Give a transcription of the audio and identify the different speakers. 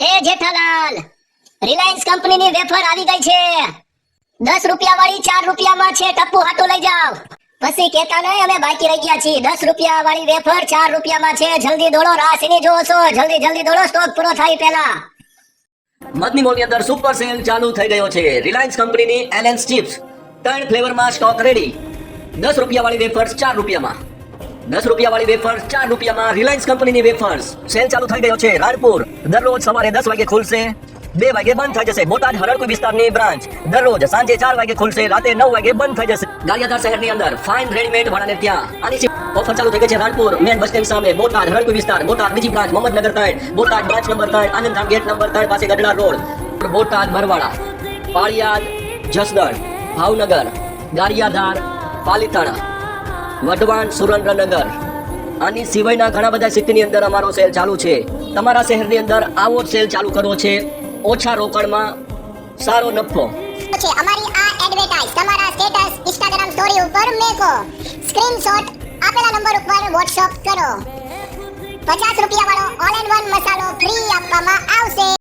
Speaker 1: એ જેઠાલાલ, રિલાયન્સ કંપનીની વેફર આવી ગઈ છે. દસ રૂપિયા વાળી ચાર રૂપિયામાં છે, ટપ્પુ હાટો લઈ જાવ પછી કેતા નહીં, અમે બાકી રહી ગયા છીએ. દસ રૂપિયા વાળી વેફર, ચાર રૂપિયામાં છે. જલ્દી દોડો સીની જોવો છો જલ્દી જલ્દી દોડો, સ્ટોક પૂરો થાય પેલા
Speaker 2: મદની મોલની અંદર સુપર સેલ ચાલુ થઈ ગયો છે. રિલાયન્સ કંપનીની એલેન્સ ચિપ્સ. ત્રણ ફ્લેવરમાં સ્ટોક રેડી દસ રૂપિયા વાળી વેફર્સ ચાર રૂપિયામાં. દસ રૂપિયા વાળી વેફર્સ ચાર રૂપિયામાં રિલાયન્સ કંપનીની વેફર્સ સેલ ચાલુ થઈ ગયો છે રાણપુર. દરરોજ સવારે દસ વાગે ખુલશે. બે વાગે બંધ થઈ જશે. બોટાદ હરણકુ વિસ્તારની બ્રાન્ચ. દરરોજ સાંજે ચાર વાગે ખુલશે. રાતે નવ વાગે બંધ થઈ જશે. ગાલિયાધાર શહેરની અંદર ફાઇન રેડીમેડ ભાડાને ત્યાં. આની ઓફર ચાલુ થઈ ગઈ છે રાણપુર. મેન બસ સ્ટેન્ડ સામે બોટાદ હરણકુઈ વિસ્તાર. બોટાદ બીજી બ્રાન્ચ, મોહમ્મદનગર ત્રણ બોટાદ બ્રાન્ચ નંબર ત્રણ આનંદધામ ગેટ નંબર ત્રણ પાસે ગઢડા રોડ. બોટાદ ભરવાડા પાળિયાદ, જસદણ, ભાવનગર, ગારિયાધાર, પાલીતાણા. વઢવાણ સુરેન્દ્રનગર. આની સિવાયના ઘણા બધા સિટીની અંદર અમારો સેલ ચાલુ છે. તમારા શહેરની અંદર આવો સેલ ચાલુ કરવો છે. ઓછા રોકડમાં સારો નફો.
Speaker 3: છે, અમારી આ એડવર્ટાઇઝ તમારા સ્ટેટસ ઇન્સ્ટાગ્રામ સ્ટોરી ઉપર મેકો. સ્ક્રીનશોટ આપેલા નંબર ઉપર વોટ્સઅપ કરો. પચાસ રૂપિયા વાળો ઓલ ઇન વન મસાલો ફ્રી આપવામાં આવશે.